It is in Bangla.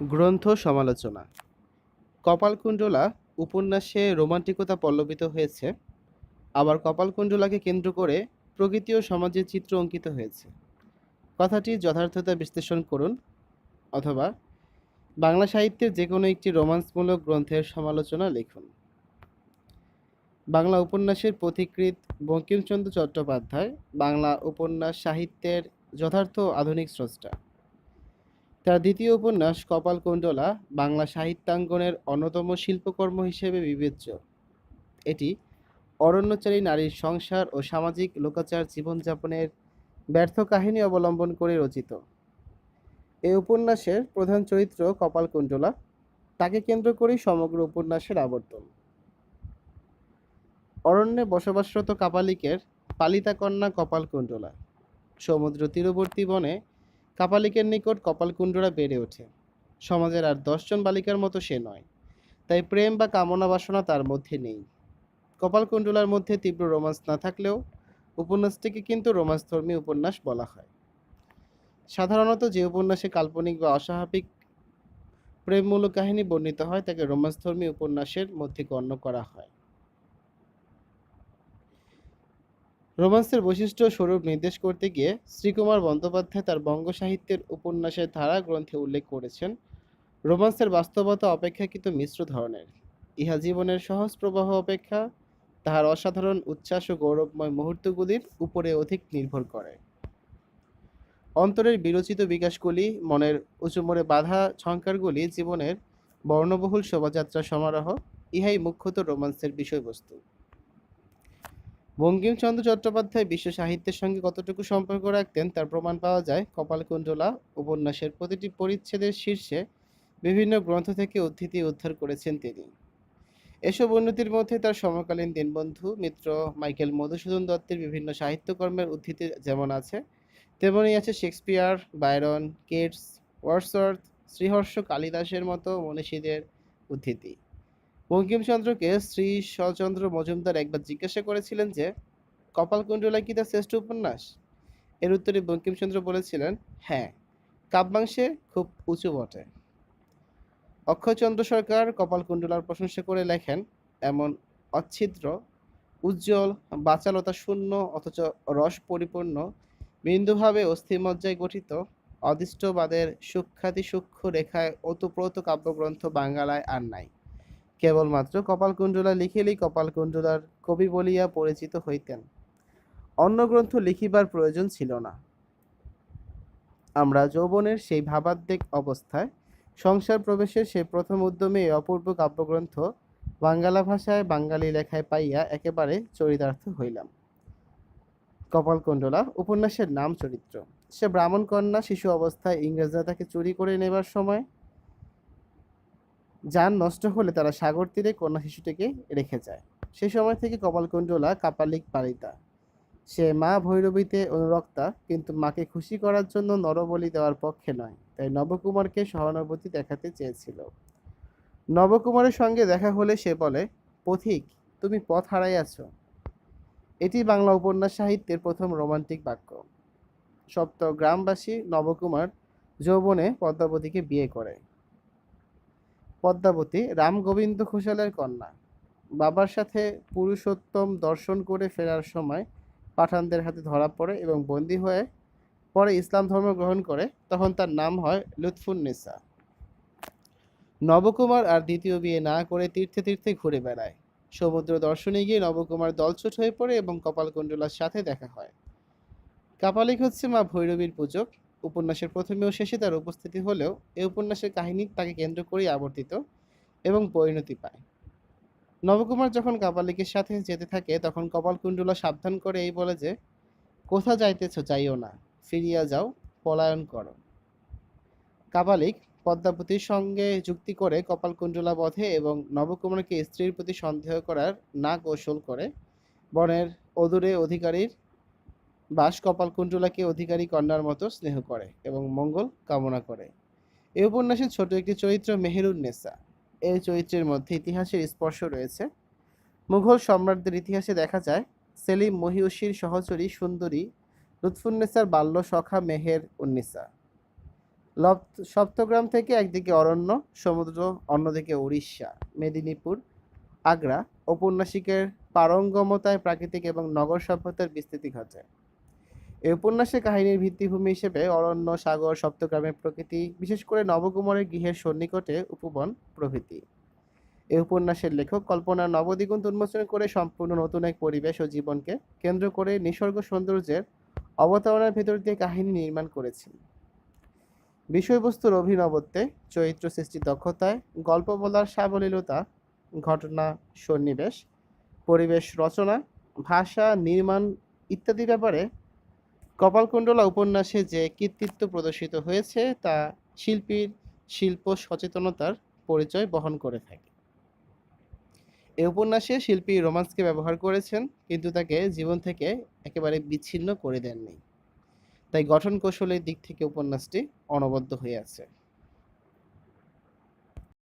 গ্রন্থ সমালোচনা। কপালকুণ্ডলা উপন্যাসে রোমান্টিকতা পল্লবিত হয়েছে, আবার কপালকুণ্ডলাকে কেন্দ্র করে প্রকৃতি ও সমাজের চিত্র অঙ্কিত হয়েছে। কথাটি যথার্থতা বিশ্লেষণ করুন, অথবা বাংলা সাহিত্যের যে কোনো একটি রোমান্সমূলক গ্রন্থের সমালোচনা লিখুন। বাংলা উপন্যাসের পথিকৃৎ বঙ্কিমচন্দ্র চট্টোপাধ্যায়, বাংলা উপন্যাস সাহিত্যের যথার্থ আধুনিক স্রষ্টা। তার দ্বিতীয় উপন্যাস কপালকুণ্ডলা বাংলা সাহিত্যাঙ্গনের অন্যতম শিল্পকর্ম হিসেবে বিবেচ্য। এটি অরণ্যচারী নারীর সংসার ও সামাজিক লোকাচার জীবনযাপনের ব্যর্থ কাহিনী অবলম্বন করে রচিত। এই উপন্যাসের প্রধান চরিত্র কপালকুণ্ডলা। তাকে কেন্দ্র করেই সমগ্র উপন্যাসের আবর্তন। অরণ্যে বসবাসরত কাপালিকের পালিতা কন্যা কপালকুণ্ডলা। সমুদ্র তীরবর্তী বনে কাপালিকের নিকট কপালকুণ্ডরা বেড়ে ওঠে। সমাজের আর দশজন বালিকার মতো সে নয়, তাই প্রেম বা কামনা বাসনা তার মধ্যে নেই। কপালকুণ্ডলার মধ্যে তীব্র রোমান্স না থাকলেও উপন্যাসটিকে কিন্তু রোমান্সধর্মী উপন্যাস বলা হয়। সাধারণত যে উপন্যাসে কাল্পনিক বা অস্বাভাবিক প্রেমমূলক কাহিনী বর্ণিত হয়, তাকে রোমান্সধর্মী উপন্যাসের মধ্যে গণ্য করা হয়। রোমান্সের বৈশিষ্ট্য স্বরূপ নির্দেশ করতে গিয়ে শ্রীকুমার বন্দ্যোপাধ্যায় তার বঙ্গ সাহিত্যের উপন্যাসের ধারা গ্রন্থে উল্লেখ করেছেন, রোমান্সের বাস্তবতা অপেক্ষাকৃত মিশ্র ধরনের। ইহা জীবনের সহজ প্রবাহ অপেক্ষা, তাহার অসাধারণ উচ্ছ্বাস ও গৌরবময় মুহূর্তগুলির উপরে অধিক নির্ভর করে। অন্তরের বিরচিত বিকাশগুলি, মনের উঁচুমোড়ে বাধা ঝঙ্কারগুলি জীবনের বর্ণবহুল শোভাযাত্রা সমারোহ, ইহাই মুখ্যত রোমান্সের বিষয়বস্তু। বঙ্কিমচন্দ্র চট্টোপাধ্যায় বিশ্ব সাহিত্যের সঙ্গে কতটুকু সম্পর্ক রাখতেন তার প্রমাণ পাওয়া যায় কপালকুণ্ডলা উপন্যাসের প্রতিটি পরিচ্ছেদের শীর্ষে বিভিন্ন গ্রন্থ থেকে উদ্ধৃতি উদ্ধার করেছেন তিনি। এসব উন্নতির মধ্যে তার সমকালীন দিনবন্ধু, মিত্র মাইকেল মধুসূদন দত্তের বিভিন্ন সাহিত্যকর্মের উদ্ধৃতি যেমন আছে, তেমনই আছে Shakespeare Byron Keats Wordsworth Sriharsha কালিদাসের মতো মনীষীদের উদ্ধৃতি। বঙ্কিমচন্দ্রকে শ্রী শচন্দ্র মজুমদার একবার জিজ্ঞাসা করেছিলেন যে কপালকুণ্ডলা কি তার শ্রেষ্ঠ উপন্যাস? এর উত্তরে বঙ্কিমচন্দ্র বলেছিলেন হ্যাঁ কাব্যাংশে খুব উঁচু বটে। অক্ষয়চন্দ্র সরকার কপালকুণ্ডলার প্রশংসা করে লেখেন, এমন অচ্ছিদ্র, উজ্জ্বল, বাচালতা শূন্য, অথচ রস পরিপূর্ণ, বিন্দুভাবে অস্থিমজ্জায় গঠিত, অদৃষ্টবাদের সূক্ষাতি সূক্ষ্ম রেখায় ওতপ্রোত কাব্যগ্রন্থ বাঙ্গালায় আর নাই। কেবলমাত্র কপালকুণ্ডলা লিখিলেই কপালকুণ্ডলার কবি বলিয়া পরিচিত হইতেন। অন্য গ্রন্থ লিখিবার প্রয়োজন ছিল না। আমরা যৌবনের সেই ভাবাদ্বেগ অবস্থায় সংসার প্রবেশের সেই প্রথম উদ্যমে এই অপূর্ব কাব্যগ্রন্থ বাঙ্গালা ভাষায় বাঙালি লেখায় পাইয়া একেবারে চরিতার্থ হইলাম। কপালকুণ্ডলা উপন্যাসের নাম চরিত্র। সে ব্রাহ্মণ কন্যা শিশু অবস্থায় ইংরেজরা তাকে চুরি করে নেবার সময় যান নষ্ট হলে তারা সাগর তীরে কন্যা শিশুটিকে রেখে যায়। সে সময় থেকে কপালকুণ্ডলা কাপালিক পালিতা। সে মা ভৈরবীতে অনুরক্তা, কিন্তু মাকে খুশি করার জন্য নরবলি দেওয়ার পক্ষে নয়, তাই নবকুমারকে সহানুভূতি দেখাতে চেয়েছিল। নবকুমারের সঙ্গে দেখা হলে সে বলে, পথিক, তুমি পথ হারাইয়াছ। এটি বাংলা উপন্যাস সাহিত্যের প্রথম রোমান্টিক বাক্য। সপ্ত গ্রামবাসী নবকুমার যৌবনে পদ্মাবতীকে বিয়ে করে। পদ্মাবতী, রামগোবিন্দ ঘোষালের কন্যা। বাবার সাথে পুরুষোত্তম দর্শন করে ফেরার সময় পাঠানদের হাতে ধরা পড়ে এবং বন্দী হয়ে পরে ইসলাম ধর্ম গ্রহণ করে, তখন তার নাম হয় লুৎফুন্নেসা। নবকুমার আর দ্বিতীয় বিয়ে না করে তীর্থে তীর্থে ঘুরে বেড়ায়। সমুদ্র দর্শনে গিয়ে নবকুমার দলছুট হয়ে পড়ে এবং কপালকুণ্ডলার সাথে দেখা হয়। কাপালিক হচ্ছে মা ভৈরবীর পূজক। উপন্যাসের প্রথমে ও শেষে তার উপস্থিতি হলেও এই উপন্যাসের কাহিনী তাকে কেন্দ্র করেই আবর্তিত এবং পরিণতি পায়। নবকুমার যখন কাপালিকের সাথে যেতে থাকে, তখন কপালকুণ্ডলা সাবধান করে এই বলে যে, কোথা যাইতেছ যাইও না, ফিরিয়া যাও, পলায়ন করো। কাপালিক পদ্মাবতীর সঙ্গে যুক্তি করে কপালকুণ্ডলা বধে এবং নবকুমারকে স্ত্রীর প্রতি সন্দেহ করার না কৌশল করে বনের অদূরে অধিকারীর বাস কপালকুণ্ডলাকে অধিকারী কন্যার মতো স্নেহ করে এবং মঙ্গল কামনা করে। এই উপন্যাসের ছোট একটি চরিত্র মেহেরুন্নেসা এই চরিত্রের মধ্যে ইতিহাসের স্পর্শ রয়েছে। মুঘল সম্রাটদের ইতিহাসে দেখা যায়, সেলিম মহিউসির সহচরী সুন্দরী লুৎফুন্নেসার বাল্য সখা মেহের উন্নিসা সপ্তগ্রাম থেকে একদিকে অরণ্য, সমুদ্র, অন্যদিকে উড়িষ্যা, মেদিনীপুর, আগ্রা। ঔপন্যাসিকের পারঙ্গমতায় প্রাকৃতিক এবং নগর সভ্যতার বিস্তৃতি ঘটে। এই উপন্যাসে কাহিনীর ভিত্তিভূমি হিসেবে অরণ্য, সাগর সপ্তগ্রামের প্রকৃতি, বিশেষ করে নবকুমারের গৃহের সন্নিকটে উপবন প্রভৃতি। এই উপন্যাসের লেখক কল্পনার নবদিগন্ত উন্মোচন করে সম্পূর্ণ নতুন এক পরিবেশ ও জীবনকে কেন্দ্র করে নিসর্গ সৌন্দর্যের অবতারণার ভেতর দিয়ে কাহিনী নির্মাণ করেছেন। বিষয়বস্তুর অভিনবত্বে, চরিত্র সৃষ্টির দক্ষতায়, গল্প বলার সাবলীলতা, ঘটনা, সন্নিবেশ, পরিবেশ রচনা, ভাষা, নির্মাণ ইত্যাদি ব্যাপারে কপালকুণ্ডলা উপন্যাসে যে কৃতিত্ব প্রদর্শিত হয়েছে, তা শিল্পীর শিল্প সচেতনতার পরিচয় বহন করে থাকে। এই উপন্যাসে শিল্পী রোমান্সকে ব্যবহার করেছেন, কিন্তু তাকে জীবন থেকে একেবারে বিচ্ছিন্ন করে দেননি। তাই গঠন কৌশলের দিক থেকে উপন্যাসটি অনবদ্য হয়ে আছে।